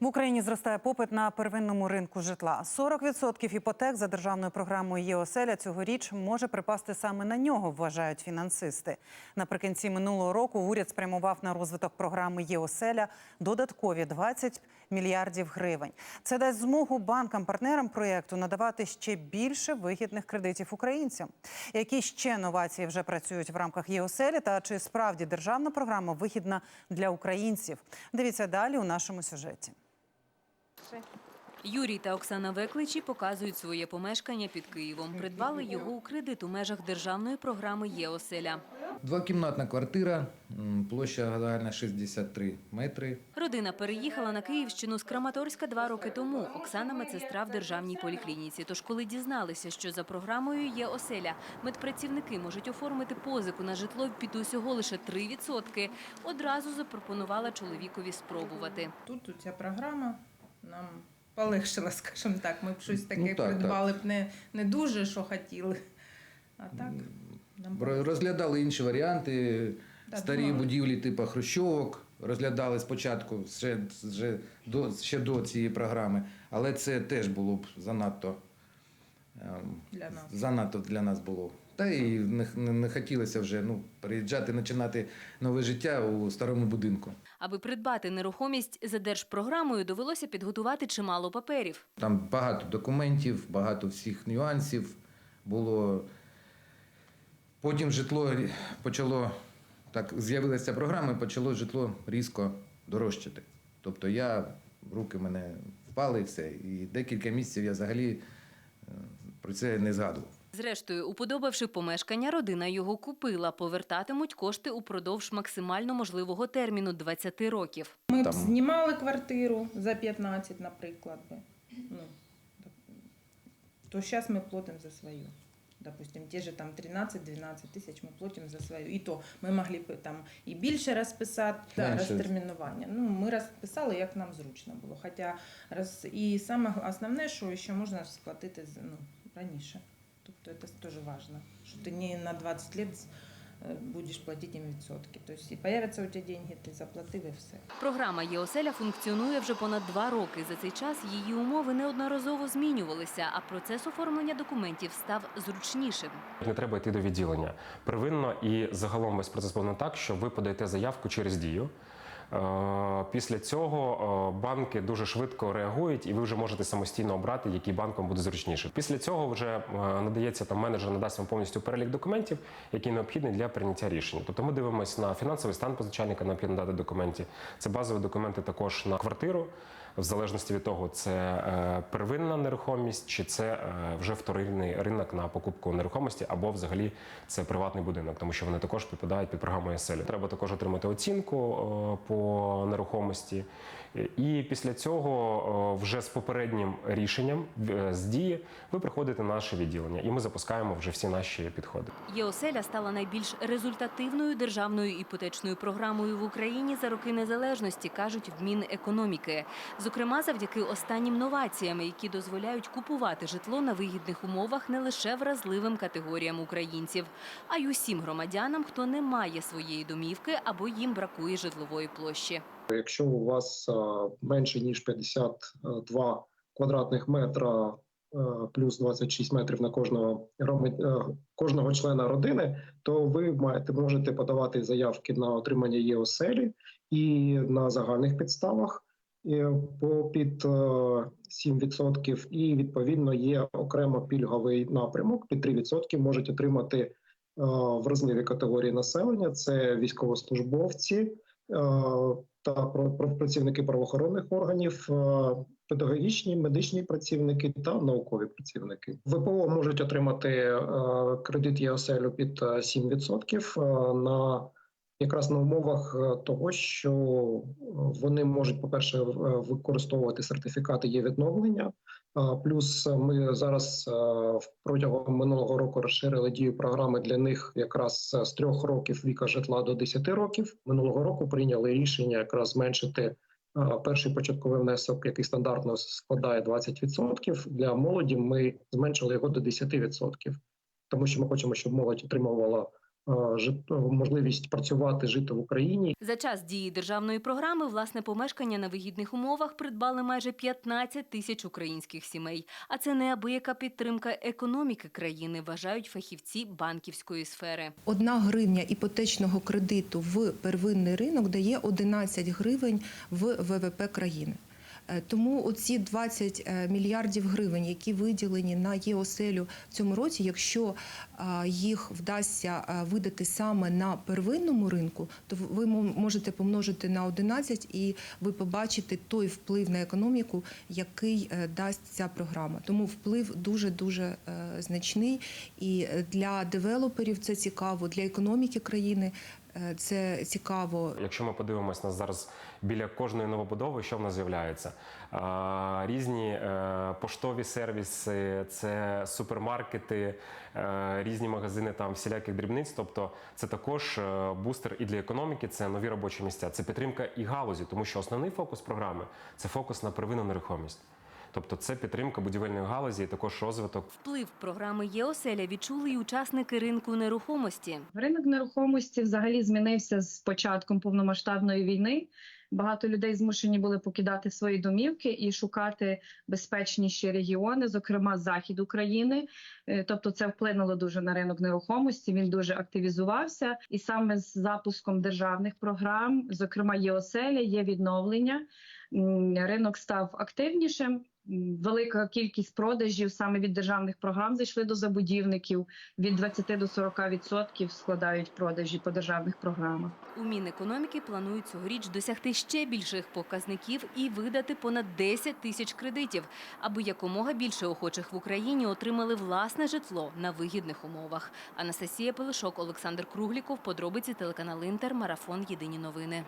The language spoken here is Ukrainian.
В Україні зростає попит на первинному ринку житла. 40% іпотек за державною програмою «ЄОселя» цьогоріч може припасти саме на нього, вважають фінансисти. Наприкінці минулого року уряд спрямував на розвиток програми «ЄОселя» додаткові 20 мільярдів гривень. Це дасть змогу банкам-партнерам проєкту надавати ще більше вигідних кредитів українцям. Які ще новації вже працюють в рамках «ЄОселі» та чи справді державна програма вигідна для українців? Дивіться далі у нашому сюжеті. Юрій та Оксана Векличі показують своє помешкання під Києвом. Придбали його у кредит у межах державної програми «ЄОселя». Двокімнатна квартира, площа загальна 63 метри. Родина переїхала на Київщину з Краматорська два роки тому. Оксана – медсестра в державній поліклініці. Тож, коли дізналися, що за програмою є оселя, медпрацівники можуть оформити позику на житло під усього лише 3%, одразу запропонувала чоловікові спробувати. Тут ця програма нам полегшила, скажімо так. Ми б щось таке Ну, так, придбали б не, не дуже, що хотіли. А так, нам Розглядали інші варіанти, Так, старі ну. будівлі типу Хрущовок. Розглядали спочатку ще, ще, до, ще до цієї програми, але це теж було б занадто, ем, для нас. занадто для нас було. Та і не, не, не хотілося вже ну, переїжджати, починати нове життя у старому будинку. Аби придбати нерухомість за держпрограмою, довелося підготувати чимало паперів. Там багато документів, багато всіх нюансів було. Потім житло почало, так, з'явилася програма, і почало житло різко дорожчати. Тобто я, руки мене впали і все. І декілька місяців я взагалі е, про це не згадував. Зрештою, уподобавши помешкання, родина його купила. Повертатимуть кошти упродовж максимально можливого терміну 20 років. Ми б знімали квартиру за 15, наприклад. Ну, то зараз ми платимо за свою. Допустим, ті же там 13-12 тисяч ми платимо за свою. І то ми могли б там і більше розписати, да, розтермінування. Ну, ми розписали, як нам зручно було. Хоча роз... і саме основне, що ще можна сплатити з- ну, раніше. Тобто це теж важливо, що ти не на 20 років будеш платити їм відсотки. Тобто і появляться у тебе деньги, ти заплатив і все. Програма «ЄОселя» функціонує вже понад два роки. За цей час її умови неодноразово змінювалися, а процес оформлення документів став зручнішим. Не треба йти до відділення. Первинно і загалом весь процес повинен так, що ви подаєте заявку через дію. Е, Після цього е, банки дуже швидко реагують, і ви вже можете самостійно обрати, який банк вам буде зручніше. Після цього вже е, надається там менеджер надасть вам повністю перелік документів, які необхідні для прийняття рішення. Тобто ми дивимося на фінансовий стан позичальника, необхідно дати документи. Це базові документи також на квартиру, в залежності від того, це е, первинна нерухомість чи це е, вже вторинний ринок на покупку нерухомості, або взагалі це приватний будинок, тому що вони також підпадають під програму ЄСЕЛі. Треба також отримати оцінку е, по нерухомості. І після цього е, вже з попереднім рішенням е, з дії ви приходите на наше відділення, і ми запускаємо вже всі наші підходи. «ЄОселя» стала найбільш результативною державною іпотечною програмою в Україні за роки незалежності, кажуть в Мінекономіки. Зокрема, завдяки останнім новаціям, які дозволяють купувати житло на вигідних умовах не лише вразливим категоріям українців, а й усім громадянам, хто не має своєї домівки або їм бракує житлової площі. Якщо у вас менше ніж 52 квадратних метра е, плюс 26 метрів на кожного е, кожного члена родини, то ви маєте можете подавати заявки на отримання ЄОСЕЛі і на загальних підставах е, по під е, 7%, і відповідно є окремо пільговий напрямок під 3% можуть отримати е, вразливі категорії населення: це військовослужбовці. Е, та працівники правоохоронних органів, е, педагогічні, медичні працівники та наукові працівники. ВПО можуть отримати е, кредит ЄОСЕЛю під е, 7% е, на якраз на умовах того, що вони можуть, по-перше, в- е, використовувати сертифікати є відновлення. Плюс ми зараз е, протягом минулого року розширили дію програми для них якраз е, з трьох років віка житла до 10 років. Минулого року прийняли рішення якраз зменшити е, перший початковий внесок, який стандартно складає 20%. Для молоді ми зменшили його до 10%. тому що ми хочемо, щоб молодь отримувала можливість працювати, жити в Україні. За час дії державної програми власне помешкання на вигідних умовах придбали майже 15 тисяч українських сімей. А це неабияка підтримка економіки країни, вважають фахівці банківської сфери. Одна гривня іпотечного кредиту в первинний ринок дає 11 гривень в ВВП країни. Е, Тому оці 20 е, мільярдів гривень, які виділені на ЄОСЕЛю в цьому році, якщо їх вдасться видати саме на первинному ринку, то ви мо- можете помножити на 11 і ви побачите той вплив на економіку, який е, дасть ця програма. Тому вплив дуже дуже значний. І е, для девелоперів це цікаво, для економіки країни е, це цікаво. Якщо ми подивимось на зараз біля кожної новобудови, що в нас з'являється? Різні е, поштові сервіси, це супермаркети, е, різні магазини там всіляких дрібниць. Тобто це також е, бустер і для економіки, це нові робочі місця, це підтримка і галузі, тому що основний фокус програми це фокус на первинну нерухомість. Тобто це підтримка будівельної галузі і також розвиток Вплив програми ЄОСЕЛЯ відчули й учасники ринку нерухомості. Ринок нерухомості взагалі змінився з початком повномасштабної війни. Багато людей змушені були покидати свої домівки і шукати безпечніші регіони, зокрема захід України. Е, Тобто, це вплинуло дуже на ринок нерухомості. Він дуже активізувався, і саме з запуском державних програм, зокрема ЄОСЕЛЯ, є відновлення. Ринок став активнішим. Велика кількість продажів саме від державних програм зайшли до забудівників від 20 до 40 відсотків складають продажі по державних програмах. У Мінекономіки планують цьогоріч досягти ще більших показників і видати понад 10 тисяч кредитів, аби якомога більше охочих в Україні отримали власне житло на вигідних умовах. Анастасія Пелешок, Олександр Кругліков, подробиці телеканал Інтер, марафон Єдині новини.